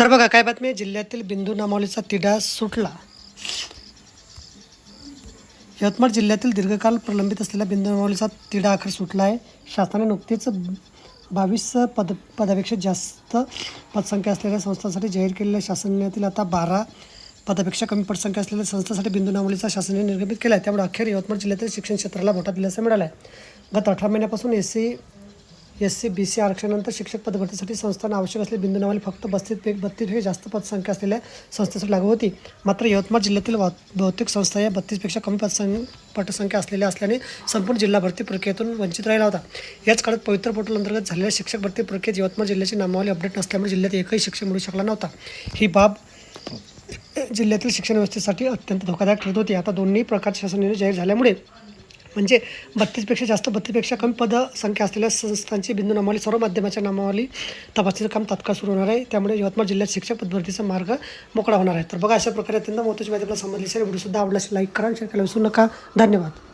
तर बघा काय बातमी आहे? जिल्ह्यातील बिंदू नामावलीचा तिढा सुटला. यवतमाळ जिल्ह्यातील दीर्घकाल प्रलंबित असलेला बिंदू नामावलीचा तिढा अखेर सुटला आहे. शासनाने नुकतीच बावीस पद पदापेक्षा जास्त पदसंख्या असलेल्या संस्थांसाठी जाहीर केलेल्या शासनातील आता बारा पदापेक्षा कमी पटसंख्या असलेल्या संस्थांसाठी बिंदू नामावलीचा शासनाने निर्गमित केला आहे. त्यामुळे अखेर यवतमाळ जिल्ह्यातील शिक्षण क्षेत्राला मोठा दिलासा मिळाला आहे. गत अठरा महिन्यापासून S C S C B C आरक्षणानंतर शिक्षक पदभरतीसाठी संस्थांना आवश्यक असलेली बिंदू नावाली फक्त बस्तीत पे बत्तीसपेक्षा जास्त पदसंख्या असलेल्या संस्थेसाठी लागू होती. मात्र यवतमाळ जिल्ह्यातील वा- बहुतेक संस्था या बत्तीसपेक्षा कमी पदसं पटसंख्या असलेल्या असल्याने संपूर्ण जिल्हा भरती प्रक्रियेतून वंचित राहिला होता. याच काळात पवित्र पोर्टल अंतर्गत झालेल्या शिक्षक भरती प्रक्रियेत यवतमाळ जिल्ह्याची नामावली अपडेट नसल्यामुळे जिल्ह्यात एकही शिक्षक मिळू शकला नव्हता. ही बाब जिल्ह्यातील शिक्षण व्यवस्थेसाठी अत्यंत धोकादायक ठरत होती. आता दोन्ही प्रकारचे शासन निर्णय जाहीर झाल्यामुळे म्हणजे बत्तीसपेक्षा जास्त बत्तीसपेक्षा कमी पदसंख्या असलेल्या संस्थांची बिंदू नामावली. सर्व माध्यमाच्या नामावली तपासणीचं काम तात्काळ सुरू होणार आहे. त्यामुळे यवतमाळ जिल्ह्यात शिक्षक पदभरतीचा मार्ग मोकळा होणार आहे. तर बघा अशा प्रकारे अत्यंत महत्त्वाची माहिती आपल्याला समजली असेल व्हिडिओ सुद्धा आवडला लाईक करा शेअर करायला विसरू नका. धन्यवाद.